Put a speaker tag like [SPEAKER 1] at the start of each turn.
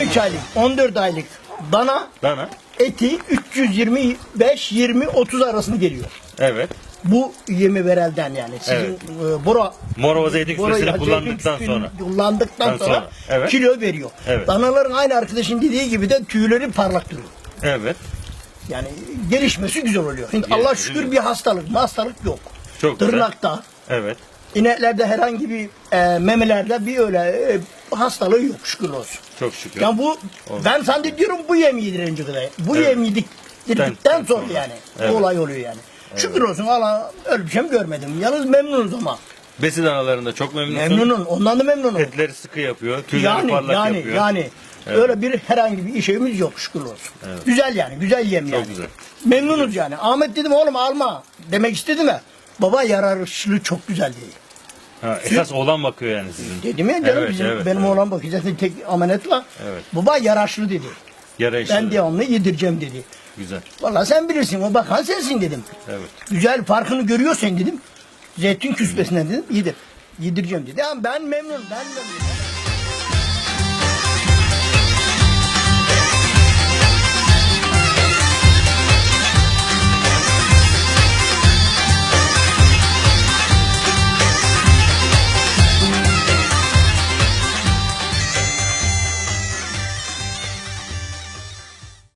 [SPEAKER 1] 13 aylık, 14 aylık dana
[SPEAKER 2] Dana.
[SPEAKER 1] eti 325, 20, 30 arasında geliyor.
[SPEAKER 2] Evet.
[SPEAKER 1] Bu yemi verelden yani. Sizin
[SPEAKER 2] Evet.
[SPEAKER 1] e, bora
[SPEAKER 2] Morova zeytin
[SPEAKER 1] bora-
[SPEAKER 2] küspesini
[SPEAKER 1] zeytin
[SPEAKER 2] kullandıktan sonra.
[SPEAKER 1] Kullandıktan
[SPEAKER 2] Dan
[SPEAKER 1] sonra,
[SPEAKER 2] sonra, evet.
[SPEAKER 1] kilo veriyor.
[SPEAKER 2] Evet.
[SPEAKER 1] Danaların aynı arkadaşın dediği gibi de tüyleri parlak duruyor.
[SPEAKER 2] Evet.
[SPEAKER 1] Yani gelişmesi güzel oluyor. Şimdi
[SPEAKER 2] Gelişmesi
[SPEAKER 1] Allah şükür
[SPEAKER 2] güzel.
[SPEAKER 1] bir hastalık, hastalık yok.
[SPEAKER 2] Çok güzel.
[SPEAKER 1] Tırnakta,
[SPEAKER 2] Evet.
[SPEAKER 1] İneklerde herhangi bir e, memelerde bir öyle e, hastalığı yok şükür olsun.
[SPEAKER 2] Çok şükür.
[SPEAKER 1] Ya bu ben sana diyorum bu yem yedirince kadar. Bu
[SPEAKER 2] Evet.
[SPEAKER 1] yem yedik yedikten sonra yani
[SPEAKER 2] Evet.
[SPEAKER 1] bu olay oluyor yani. Şükür olsun Allah öyle bir şey görmedim. Yalnız memnunuz ama.
[SPEAKER 2] Besi danalarında çok memnunsun.
[SPEAKER 1] Memnunum. Ondan da memnunum.
[SPEAKER 2] Etleri sıkı yapıyor. Tüyleri
[SPEAKER 1] yani
[SPEAKER 2] parlak
[SPEAKER 1] yani
[SPEAKER 2] yapıyor.
[SPEAKER 1] yani öyle bir herhangi bir işimiz yok şükür olsun. Güzel yani güzel yem yani.
[SPEAKER 2] güzel.
[SPEAKER 1] Memnunuz yani. Ahmet dedim oğlum alma demek istedi mi? Baba yararışlı çok güzel dedi.
[SPEAKER 2] Ha, esas oğlan bakıyor yani sizin.
[SPEAKER 1] Dedim ya canım
[SPEAKER 2] Evet,
[SPEAKER 1] bizim,
[SPEAKER 2] evet,
[SPEAKER 1] benim
[SPEAKER 2] evet.
[SPEAKER 1] oğlan bakıyor zaten tek amanetle.
[SPEAKER 2] Evet.
[SPEAKER 1] Baba yaraşlı dedi.
[SPEAKER 2] Yara
[SPEAKER 1] Ben devamlı yedireceğim dedi.
[SPEAKER 2] Güzel.
[SPEAKER 1] Vallahi sen bilirsin o bakan sensin dedim.
[SPEAKER 2] Evet.
[SPEAKER 1] Güzel farkını görüyorsun dedim. Zeytin küspesinden dedim yedir. Yedireceğim dedi. Ama ben memnunum ben memnunum.